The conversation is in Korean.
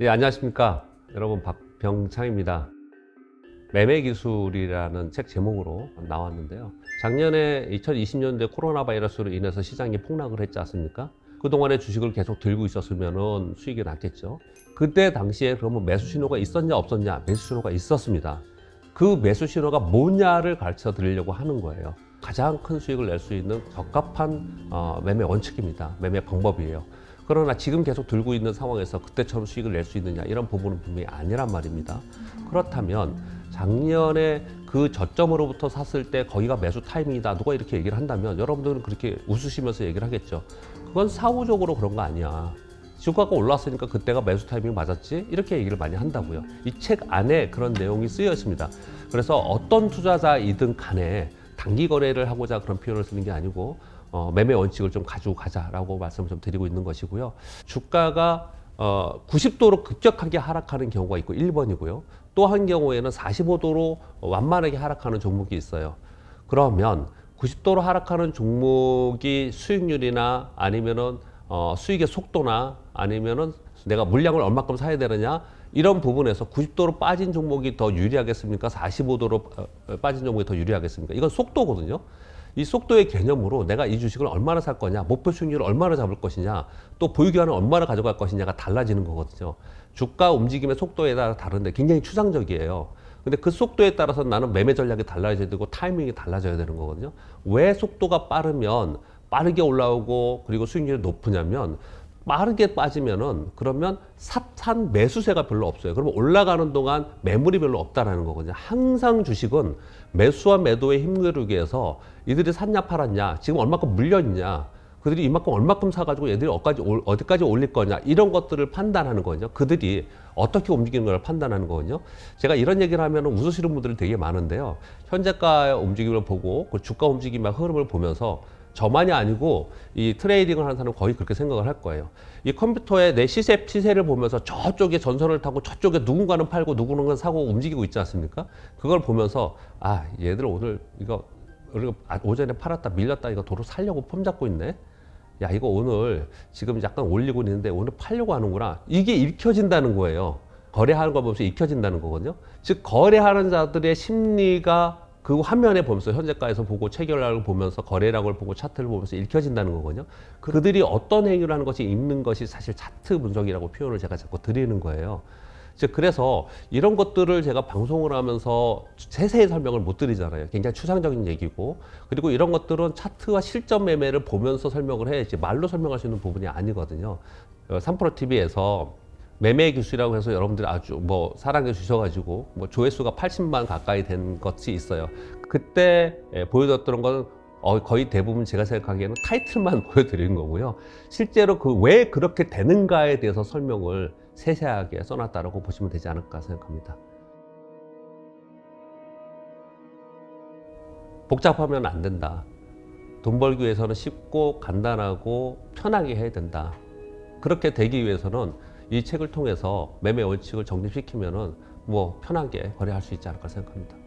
예, 안녕하십니까. 여러분, 박병창입니다. 매매 기술이라는 책 제목으로 나왔는데요. 작년에 2020년대 코로나 바이러스로 인해서 시장이 폭락을 했지 않습니까? 그동안에 주식을 계속 들고 있었으면 수익이 났겠죠. 그때 당시에 그러면 매수 신호가 있었냐, 없었냐? 매수 신호가 있었습니다. 그 매수 신호가 뭐냐를 가르쳐 드리려고 하는 거예요. 가장 큰 수익을 낼 수 있는 적합한 어, 매매 원칙입니다. 매매 방법이에요. 그러나 지금 계속 들고 있는 상황에서 그때처럼 수익을 낼 수 있느냐 이런 부분은 분명히 아니란 말입니다. 그렇다면 작년에 그 저점으로부터 샀을 때 거기가 매수 타이밍이다 누가 이렇게 얘기를 한다면 여러분들은 그렇게 웃으시면서 얘기를 하겠죠. 그건 사후적으로 그런 거 아니야. 주가가 올랐으니까 그때가 매수 타이밍 맞았지 이렇게 얘기를 많이 한다고요. 이 책 안에 그런 내용이 쓰여 있습니다. 그래서 어떤 투자자이든 간에 단기 거래를 하고자 그런 표현을 쓰는 게 아니고 어, 매매 원칙을 좀 가지고 가자라고 말씀을 좀 드리고 있는 것이고요. 주가가 어, 90도로 급격하게 하락하는 경우가 있고 1번이고요. 또 한 경우에는 45도로 완만하게 하락하는 종목이 있어요. 그러면 90도로 하락하는 종목이 수익률이나 아니면은 어, 수익의 속도나 아니면은 내가 물량을 얼마큼 사야 되느냐 이런 부분에서 90도로 빠진 종목이 더 유리하겠습니까? 45도로 어, 빠진 종목이 더 유리하겠습니까? 이건 속도거든요. 이 속도의 개념으로 내가 이 주식을 얼마나 살 거냐, 목표 수익률을 얼마나 잡을 것이냐, 또 보유기한을 얼마나 가져갈 것이냐가 달라지는 거거든요. 주가 움직임의 속도에 따라 다른데 굉장히 추상적이에요. 근데 그 속도에 따라서 나는 매매 전략이 달라져야 되고 타이밍이 달라져야 되는 거거든요. 왜 속도가 빠르면 빠르게 올라오고 그리고 수익률이 높으냐면 빠르게 빠지면은 그러면 산 매수세가 별로 없어요. 그러면 올라가는 동안 매물이 별로 없다라는 거거든요. 항상 주식은 매수와 매도의 힘겨루기 에서 이들이 샀냐 팔았냐, 지금 얼마큼 물려 있냐, 그들이 이만큼 얼마큼 사가지고 얘들이 어디까지, 올- 어디까지 올릴 거냐 이런 것들을 판단하는 거거든요. 그들이 어떻게 움직이는 걸 판단하는 거거든요. 제가 이런 얘기를 하면 웃으시는 분들이 되게 많은데요. 현재가의 움직임을 보고 그 주가 움직임의 흐름을 보면서 저만이 아니고 이 트레이딩을 하는 사람은 거의 그렇게 생각을 할 거예요. 이 컴퓨터에 내 시세 시세를 보면서 저쪽에 전선을 타고 저쪽에 누군가는 팔고 누구는 사고 움직이고 있지 않습니까? 그걸 보면서 아 얘들 오늘 이거 우리가 아- 오전에 팔았다 밀렸다 이거 도로 살려고 폼 잡고 있네. 야 이거 오늘 지금 약간 올리고 있는데 오늘 팔려고 하는구나. 이게 읽혀진다는 거예요. 거래하는 거 보면서 읽혀진다는 거거든요. 즉 거래하는 자들의 심리가 그 화면에 보면서 현재가에서 보고 체결락을 보면서 거래량을 보고 차트를 보면서 읽혀진다는 거거든요. 그들이 어떤 행위를 하는 것이 읽는 것이 사실 차트 분석이라고 표현을 제가 자꾸 드리는 거예요. 즉 그래서 이런 것들을 제가 방송을 하면서 세세히 설명을 못 드리잖아요. 굉장히 추상적인 얘기고 그리고 이런 것들은 차트와 실전 매매를 보면서 설명을 해야지 말로 설명할 수 있는 부분이 아니거든요. 어, 3프로 TV에서 매매 기술이라고 해서 여러분들이 아주 뭐 사랑해 주셔가지고 뭐 조회수가 80만 가까이 된 것이 있어요. 그때 예, 보여줬던 건 어, 거의 대부분 제가 생각하기에는 타이틀만 보여드리는 거고요. 실제로 그 왜 그렇게 되는가에 대해서 설명을 세세하게 써놨다라고 보시면 되지 않을까 생각합니다. 복잡하면 안 된다. 돈 벌기 위해서는 쉽고 간단하고 편하게 해야 된다. 그렇게 되기 위해서는 이 책을 통해서 매매 원칙을 정립시키면은 뭐 편하게 거래할 수 있지 않을까 생각합니다.